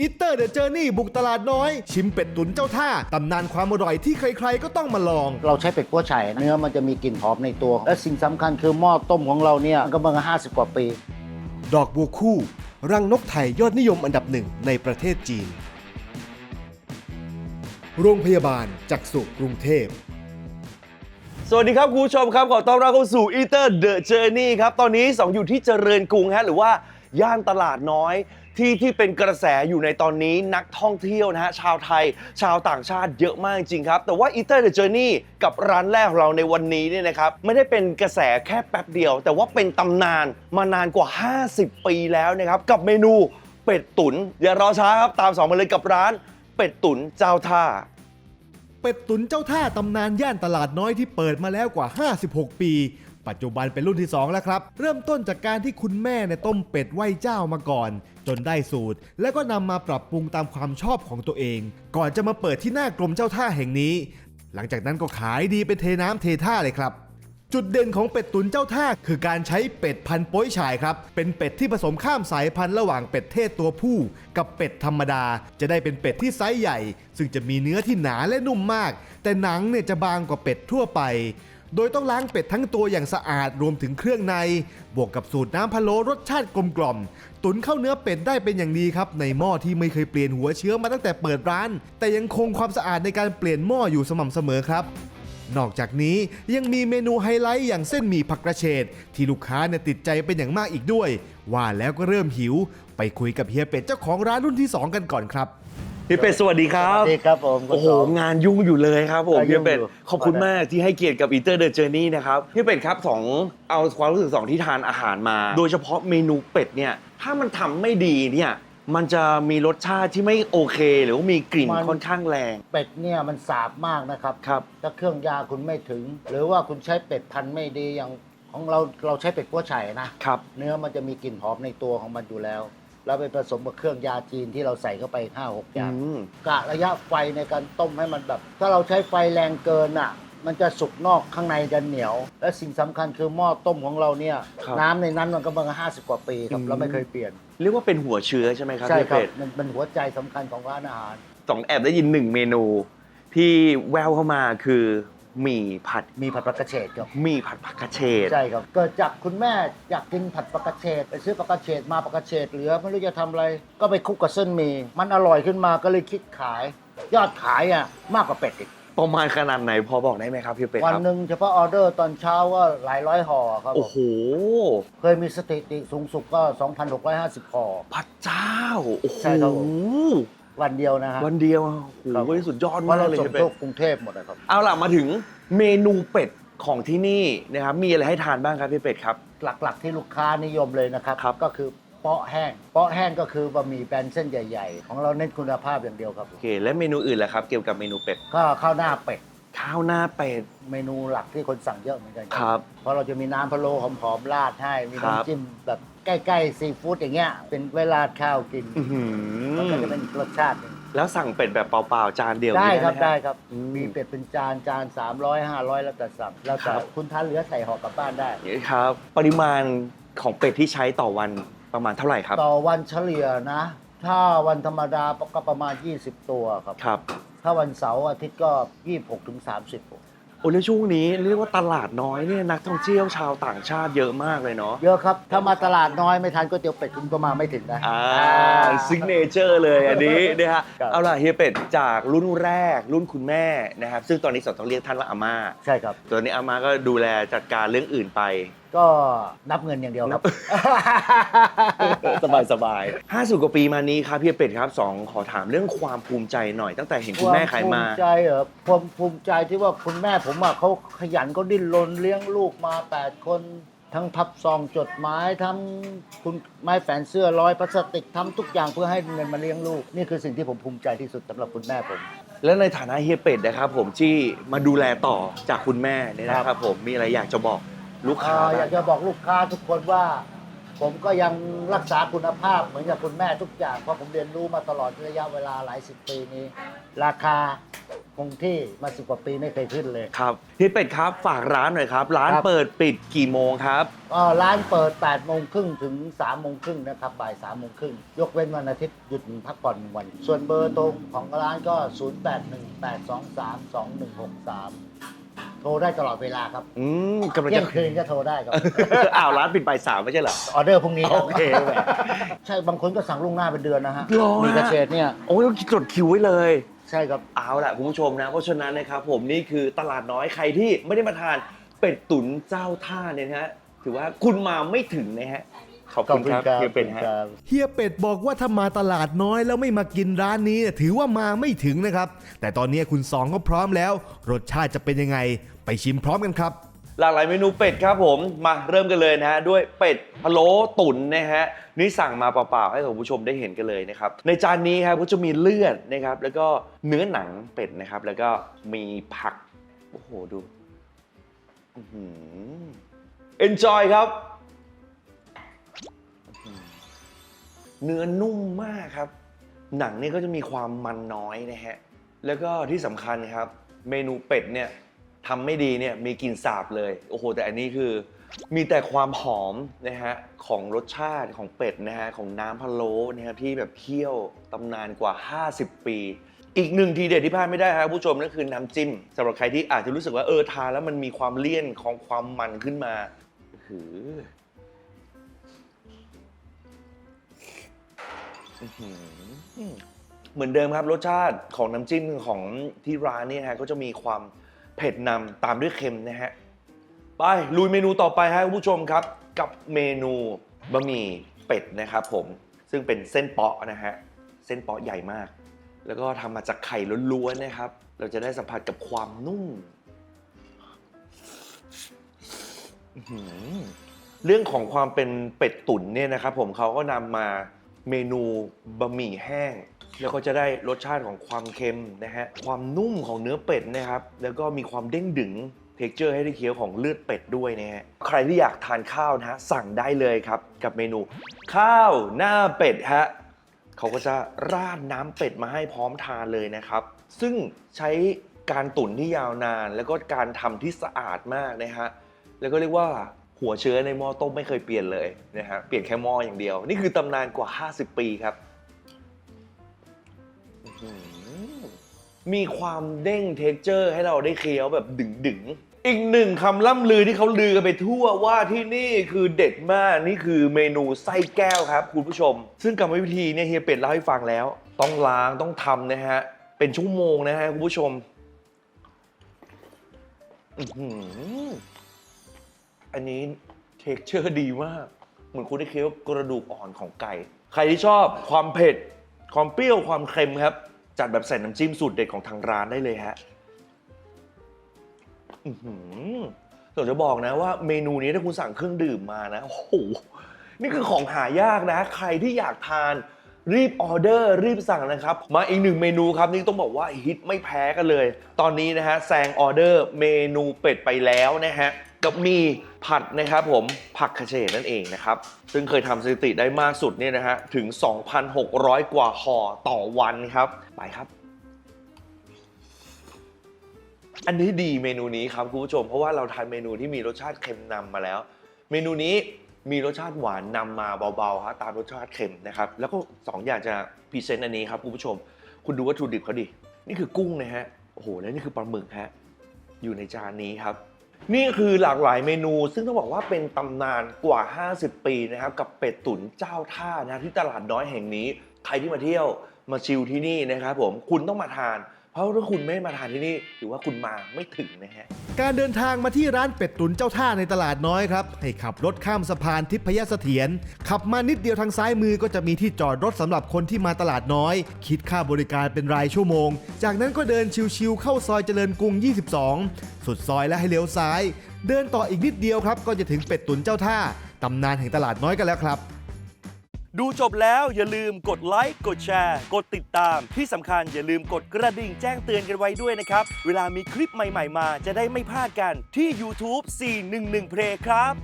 อิตเตอร์เดอะเจอร์นี่บุกตลาดน้อย ชิมเป็ดตุ๋นเจ้าท่า ตำนานความอร่อยที่ใครๆก็ต้องมาลอง เราใช้เป็ดกัวไฉเนื้อมันจะมีกลิ่นหอมในตัว และสิ่งสำคัญคือหม้อต้มของเราเนี่ยมันก็มาห้าสิบกว่าปี ดอกบัวคู่ รังนกไทยยอดนิยมอันดับหนึ่งในประเทศจีน โรงพยาบาลจักษุกรุงเทพสวัสดีครับคุณผู้ชมครับ ขอต้อนรับเข้าสู่ Eater The Journey ครับ ตอนนี้2อยู่ที่เจริญกรุงฮะหรือว่าย่านตลาดน้อย ที่ที่เป็นกระแสอยู่ในตอนนี้นักท่องเที่ยวนะฮะชาวไทย ชาวต่างชาติเยอะมากจริงครับ แต่ว่า Eater The Journey กับร้านแรกของเราในวันนี้เนี่ยนะครับไม่ได้เป็นกระแสแค่แป๊บเดียว แต่ว่าเป็นตำนานมานานกว่า 50 ปีแล้วนะครับกับเมนูเป็ดตุ๋นอย่ารอช้าครับตามสองมาเลยกับร้านเป็ดตุ๋นเจ้าท่า เป็ดตุ๋นเจ้าท่าตำนานย่านตลาดน้อยที่เปิดมาแล้วกว่า 56 ปี ปัจจุบันเป็นรุ่นที่ 2 แล้วครับ เริ่มต้นจากการที่คุณแม่เนี่ยต้มเป็ดไหว้เจ้ามาก่อน จนได้สูตร แล้วก็นำมาปรับปรุงตามความชอบของตัวเอง ก่อนจะมาเปิดที่หน้ากรมเจ้าท่าแห่งนี้ หลังจากนั้นก็ขายดีเป็นเทน้ำเทท่าเลยครับจุดเด่นของเป็ดตุ๋นเจ้าท่าคือการใช้เป็ดพันป้อยฉายครับ เป็นเป็ดที่ผสมข้ามสายพันธุ์ระหว่างเป็ดเทศตัวผู้ กับเป็ดธรรมดา จะได้เป็นเป็ดที่ไซส์ใหญ่ ซึ่งจะมีเนื้อที่หนาและนุ่มมาก แต่หนังเนี่ยจะบางกว่าเป็ดทั่วไป โดยต้องล้างเป็ดทั้งตัวอย่างสะอาดรวมถึงเครื่องใน บวกกับสูตรน้ำพะโล้รสชาติกลมกล่อม ตุ๋นเข้าเนื้อเป็ดได้เป็นอย่างดีครับ ในหม้อที่ไม่เคยเปลี่ยนหัวเชื้อมาตั้งแต่เปิดร้าน แต่ยังคงความสะอาดในการเปลี่ยนหม้ออยู่สม่ำเสมอครับนอกจากนี้ยังมีเมนูไฮไลท์อย่างเส้นหมี่ผักกระเฉดที่ลูกค้าเนี่ยติดใจเป็นอย่างมากอีกด้วย ว่าแล้วก็เริ่มหิว ไปคุยกับเฮียเป็ดเจ้าของร้านรุ่นที่ 2 กันก่อนครับ พี่เป็ดสวัสดีครัสบวัสดีครับผมโอ้โหคุณสงานยุ่งอยู่เลยครับผมก็ยุ่พี่งเป็ดอยู่ ขอบคุณมากที่ให้เกียรติกับ Eater The Journey นะครับพี่เป็ดครับสองเอาความรู้สึกสองที่ทานอาหารมา โดยเฉพาะเมนูเป็ดเนี่ยถ้ามันทำไม่ดีเนี่ยมันจะมีรสชาติที่ไม่โอเค หรือว่ามีกลิ่นค่อนข้างแรงเป็ดเนี่ยมันสาบมากนะครับ ครับ ถ้าเครื่องยาคุณไม่ถึง หรือว่าคุณใช้เป็ดพันธุ์ไม่ดีอย่างของเราเราใช้เป็ดกัวไฉนะครับ เนื้อมันจะมีกลิ่นหอมในตัวของมันอยู่แล้ว แล้วไปผสมกับเครื่องยาจีนที่เราใส่เข้าไป5้าหกอย่างอืมกะระยะไฟในการต้มให้มันแบบ ถ้าเราใช้ไฟแรงเกินอะ มันจะสุกนอกข้างในจะเหนียว และสิ่งสำคัญคือหม้อต้มของเราเนี่ย ครับน้ำในนั้นมันก็มาห้าสิบกว่าปีครับอืมเราไม่เคยเปลี่ยน เรียกว่าเป็นหัวเชื้อใช่ไหมครับใช่พี่ครับเป็ดมันเป็นหัวใจสำคัญของร้านอาหาร สองแอบได้ยินหนึ่งเมนู ที่แววเข้ามาคือ หมี่ผัดมีผัดปลากระเฉดครับหมี่ผัดผักกระเฉด ใช่ครับเกิดจากคุณแม่อยากกินผัดปลากระเฉดไปซื้อปลากระเฉดมาปลากระเฉดเหลือไม่รู้จะทำอะไร ก็ไปคลุกกับเส้นหมี่มันอร่อยขึ้นมาก็เลยคิดขาย ยอดขายอะมากกว่าเป็ดอีกประมาณขนาดไหนพอบอกได้ไหมครับพี่เป็ดวันครับ หนึ่งเฉพาะออเดอร์ตอนเช้าก็หลายร้อยห่อครับผมโอ้โห เคยมีสถิติสูงสุดก็ 2,650ห่อ พระเจ้า โอ้โหใช่ครับผม วันเดียวนะฮะ วันเดียวโอ้ครับโหสุดยอดเพมากราะเราเลยส่งพี่เป็ดทั่วกรุงเทพหมดนะครับ เอาล่ะมาถึงเมนูเป็ดของที่นี่นะครับมีอะไรให้ทานบ้างครับพี่เป็ดครับ หลักๆที่ลูกค้านิยมเลยนะครับ ครับ ก็คือเปาะแห้ง เปาะแห้งก็คือบะหมี่แบนเส้นใหญ่ ๆ ของเราเน้นคุณภาพอย่างเดียวครับ โอเคและเมนูอื่นล่ะครับ เกี่ยวกับเมนูเป็ด ก็ข้าวหน้าเป็ด ข้าวหน้าเป็ด เมนูหลักที่คนสั่งเยอะเหมือนกันครับ เพราะเราจะมีน้ำพะโล้หอมๆราดให้ มีครับ น้ำจิ้มแบบใกล้ๆซีฟู้ดอย่างเงี้ย เป็นเวลาดข้าวกินอื้อหืมันก็จะอเป็นอีกรสชาติหนึ่งแล้วสั่งเป็ดแบบเปล่าๆจานเดียวได้นี้ครับหมได้ครับอืมมีเป็ดเป็นจานจาน300 500 แล้วแต่สั่งแล้วแต่ครับ คุณทานเหลือใส่ห่อกลับบ้านได้ ครับ ปริมาณของเป็ดที่ใช้ต่อวันประมาณเท่าไหร่ครับ ต่อวันเฉลี่ยนะ ถ้าวันธรรมดาก็ประมาณ 20 ตัวครับ ครับ ถ้าวันเสาร์อาทิตย์ก็ 26ถึง30 โอ้แล้วช่วงนี้เรียกว่าตลาดน้อยเนี่ยนักท่องเที่ยวชาวต่างชาติเยอะมากเลยเนาะเยอะครับ ถ้ามาตลาดน้อยไม่ทานก๋วยเตี๋ยวเป็ดคุณก็มาไม่ถึงนะอ่าซิกเนเจอร์เลยอันนี้นะฮะครับ เอาล่ะเฮียเป็ดจากรุ่นแรก รุ่นคุณแม่นะครับซึ่งตอนนี้สอนต้องเรียกท่านว่าอาม่าใช่ครับ ตอนนี้อาม่าก็ดูแลจัดการเรื่องอื่นไปก็นับเงินอย่างเดียวครับ สบายสบายห้าสิบกว่าปีมานี้ครับเฮียเป็ดครับสองขอถามเรื่องความภูมิใจหน่อย ตั้งแต่เห็นคุณแม่ขายมา ภูมิใจเหรอผมภูมิใจที่ว่าคุณแม่ผมอะเขาขยันก็ดิ้นรนเลี้ยงลูกมา 8 คน ทั้งพับซองจดหมายทั้งคุณไม้แฝนเสื้อร้อยพลาสติกทำทุกอย่างเพื่อให้เงินมาเลี้ยงลูก นี่คือสิ่งที่ผมภูมิใจที่สุดสำหรับคุณแม่ผม แล้วในฐานะเฮียเป็ดนะครับผมที่มาดูแลต่อจากคุณแม่เนี่ยนะคครัรับบผมมีอะไรอยากจะบอก ลูกค้าอ่าอบ้ายางกจะบอกลูกค้าทุกคนว่า ผมก็ยังรักษาคุณภาพเหมือนกับคุณแม่ทุกอย่างเพราะผมเรียนรู้มาตลอดระยะเวลาหลายสิบปีนี้ ราคาคงที่มาสิบกว่าปีไม่เคยขึ้นเลย ครับพี่เป็ดครับฝากร้านหน่อยครับ ร้านครับ เปิดปิดกี่โมงครับ ก็ร้านเปิด8โมงครึ่งถึง3โมงครึ่งนะครับบ่าย3โมงครึ่งยกเว้นวันอาทิตย์หยุดพักผ่อนหนึ่งวัน ส่วนเบอร์ตรงของร้านก็ 0818232163 โทรได้ตลอดเวลาครับอืมกำลังเที่ยจะงคืนก็โทรได้ครับ อ้าวร้านปิดบ่ายสามไม่ใช่เหรอ ออเดอร์พรุ่งนี้รับโอเคแหม ใช่บางคนก็สั่งล่วงหน้าเป็นเดือนนะฮะหรอฮะ มีเกษตรเนี่ยโอ้ยต้องจดคิวไว้เลย ใช่ครับ เอาล่ะคุณผู้ชมนะ เพราะฉะนั้นนะครับผมนี่คือตลาดน้อยใครที่ไม่ได้มาทานเป็ดตุ๋นเจ้าท่าเนี่ยนะฮะถือว่าคุณมาไม่ถึงนะฮะ ขอบคุณครับเฮียเป็ดฮะเฮียเป็ดบอกว่าถ้ามาตลาดน้อยแล้วไม่มากินร้านนี้เนี่ยถือว่ามาไม่ถึงนะครับ แต่ตอนนี้คุณสองก็พร้อมแล้ว รสชาติจะเป็นยังไง ไปชิมพร้อมกันครับ หลากหลายเมนูเป็ดครับผมมาเริ่มกันเลยนะฮะด้วยเป็ดพะโล้ตุ๋นนะฮะนี่สั่งมาเปล่าๆให้กับคุณผู้ชมได้เห็นกันเลยนะครับในจานนี้ครับก็จะมีเลือดนะครับแล้วก็เนื้อหนังเป็ดนะครับ แล้วก็มีผักโอ้โหดูอื้อหือ enjoy ครับ เนื้อนุ่มมากครับ หนังนี่ก็จะมีความมันน้อยนะฮะ แล้วก็ที่สำคัญครับ เมนูเป็ดเนี่ยทำไม่ดีเนี่ยมีกลิ่นสาบเลย โอ้โห แต่อันนี้คือ มีแต่ความหอมนะฮะของรสชาติของเป็ดนะฮะของน้ำพะโล้นะครับที่แบบเคี่ยวตำนานกว่า 50 ปี อีกหนึ่งทีเด็ดที่พลาดไม่ได้ครับผู้ชมนั่นคือน้ำจิ้มสำหรับใครที่อาจจะรู้สึกว่าเออทานแล้วมันมีความเลี่ยนของความมันขึ้นมาหือ อื้อหือเหมือนเดิมครับรสชาติของน้ำจิ้มของที่ร้านเนี่ยฮะก็จะมีความเผ็ดนำตามด้วยเค็มนะฮะ ไปลุยเมนูต่อไปฮะคุณผู้ชมครับ กับเมนูบะหมี่เป็ดนะครับผมซึ่งเป็นเส้นเปาะนะฮะ เส้นเปาะใหญ่มาก แล้วก็ทำมาจากไข่ล้วนๆนะครับ เราจะได้สัมผัสกับความนุ่มอื้อหือเรื่องของความเป็นเป็ดตุ๋นเนี่ยนะครับผมเขาก็นำมา เมนูบะหมี่แห้ง แล้วก็จะได้รสชาติของความเค็มนะฮะความนุ่มของเนื้อเป็ดนะครับ แล้วก็มีความเด้งดึงเท็กเจอร์ให้ได้เคี้ยวของเลือดเป็ดด้วยนะฮะใครที่อยากทานข้าวนะฮะสั่งได้เลยครับ กับเมนู ข้าวหน้าเป็ดฮะเขาก็จะราดน้ำเป็ดมาให้พร้อมทานเลยนะครับ ซึ่งใช้การตุ๋นที่ยาวนาน แล้วก็การทำที่สะอาดมากนะฮะแล้วก็เรียกว่า หัวเชื้อในหม้อต้มไม่เคยเปลี่ยนเลยนะฮะเปลี่ยนแค่หม้ออย่างเดียว นี่คือตำนานกว่า 50 ปีครับ มีความเด้งเท็กเจอร์ ให้เราได้เคี้ยวแบบดึงดึงๆอีกหนึ่งคำล่ำลือที่เขาลือกันไปทั่วว่าที่นี่คือเด็ดมากนี่คือเมนูไส้แก้วครับคุณผู้ชม ซึ่งกรรมวิธีเนี่ยเฮียเป็ดเล่าให้ฟังแล้ว ต้องล้างต้องทำนะฮะ เป็นชั่วโมงนะฮะคุณผู้ชม อื อันนี้เท็กเจอร์ดีมาก เหมือนคุณได้เคี้ยวกระดูกอ่อนของไก่ ใครที่ชอบความเผ็ด ความเปรี้ยวความเค็มครับ จัดแบบใส่น้ำจิ้มสูตรเด็ดของทางร้านได้เลยฮะอือหืออยากจะบอกนะว่าเมนูนี้ถ้าคุณสั่งเครื่องดื่มมานะโอ้โหนี่คือของหายากนะ ใครที่อยากทานรีบออเดอร์รีบสั่งนะครับ มาอีกหนึ่งเมนูครับ นี่ต้องบอกว่าฮิตไม่แพ้กันเลย ตอนนี้นะฮะแซงออเดอร์เมนูเป็ดไปแล้วนะฮะ กับมีผัดนะครับผมผักคาเชตนั่นเองนะครับ ซึ่งเคยทำสถิติได้มากสุดเนี่ยนะฮะถึง 2,600 กว่าห่อต่อวันครับ ไปครับ อันนี้ดีเมนูนี้ครับคุณผู้ชม เพราะว่าเราทานเมนูที่มีรสชาติเค็มนำมาแล้ว เมนูนี้มีรสชาติหวานนำมาเบาๆฮะตามรสชาติเค็มนะครับแล้วก็สองอย่างจะพรีเซนต์อันนี้ครับคุณผู้ชม คุณดูวัตถุดิบเขาดินี่คือกุ้งนะฮะโอ้โหแล้วนี่คือปลาหมึกฮะอยู่ในจานนี้ครับ นี่คือหลากหลายเมนู ซึ่งต้องบอกว่าเป็นตำนานกว่า 50 ปีนะครับ กับเป็ดตุ๋นเจ้าท่านะที่ตลาดน้อยแห่งนี้ ใครที่มาเที่ยวมาชิลที่นี่นะครับผมคุณต้องมาทาน เพราะถ้าคุณไม่มาทานที่นี่ถือว่าคุณมาไม่ถึงนะฮะ การเดินทางมาที่ร้านเป็ดตุ๋นเจ้าท่าในตลาดน้อยครับ ให้ขับรถข้ามสะพานทิพยเสถียรขับมานิดเดียวทางซ้ายมือก็จะมีที่จอดรถสำหรับคนที่มาตลาดน้อย คิดค่าบริการเป็นรายชั่วโมง จากนั้นก็เดินชิวๆเข้าซอยเจริญกรุง 22 สุดซอยและให้เลี้ยวซ้าย เดินต่ออีกนิดเดียวครับ ก็จะถึงเป็ดตุ๋นเจ้าท่าตำนานแห่งตลาดน้อยกันแล้วครับ ดูจบแล้วอย่าลืมกดไลค์กดแชร์ กดติดตาม ที่สำคัญอย่าลืมกดกระดิ่งแจ้งเตือนกันไว้ด้วยนะครับ เวลามีคลิปใหม่ๆมาจะได้ไม่พลาดกันที่ YouTube 411 Play ครับ